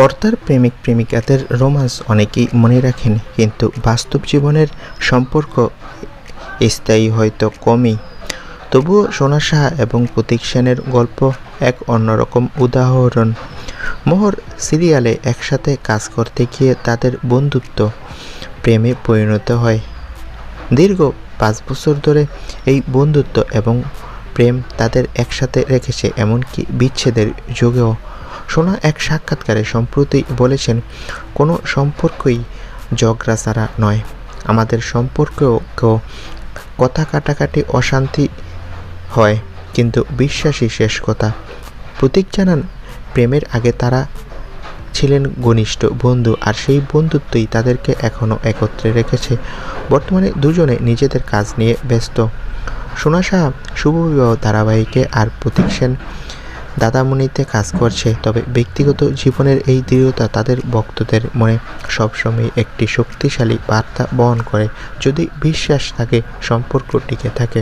পর্দার প্রেমিক প্রেমিকাদের রোমান্স অনেকেই মনে রাখেন, কিন্তু বাস্তব জীবনের সম্পর্ক স্থায়ী হয়তো কমই। তবুও সোনা সাহা এবং প্রতীক সেনের গল্প এক অন্যরকম উদাহরণ। মোহর সিরিয়ালে একসাথে কাজ করতে গিয়ে তাদের বন্ধুত্ব প্রেমে পরিণত হয়। দীর্ঘ পাঁচ বছর ধরে এই বন্ধুত্ব এবং প্রেম তাদের একসাথে রেখেছে, এমনকি বিচ্ছেদের যুগেও। শোনা এক সাক্ষাৎকারে সম্প্রতি বলেছেন, কোনো সম্পর্কই ঝগড়া ছাড়া নয়। আমাদের সম্পর্কেও কথা কাটাকাটি অশান্তি হয়, কিন্তু বিশ্বাসই শেষ কথা। প্রতীক জানান, প্রেমের আগে তারা ছিলেন ঘনিষ্ঠ বন্ধু, আর সেই বন্ধুত্বই তাদেরকে এখনও একত্রে রেখেছে। বর্তমানে দুজনে নিজেদের কাজ নিয়ে ব্যস্ত। সোনা সাহা শুভবিবাহ ধারাবাহিকে আর প্রতীক সেন দাদামণিতে কাজ করছে, তবে ব্যক্তিগত জীবনের এই দৃঢ়তা তাদের ভক্তদের মনে সবসময় একটি শক্তিশালী বার্তা বহন করে। যদি বিশ্বাস থাকে, সম্পর্ক টিকে থাকে।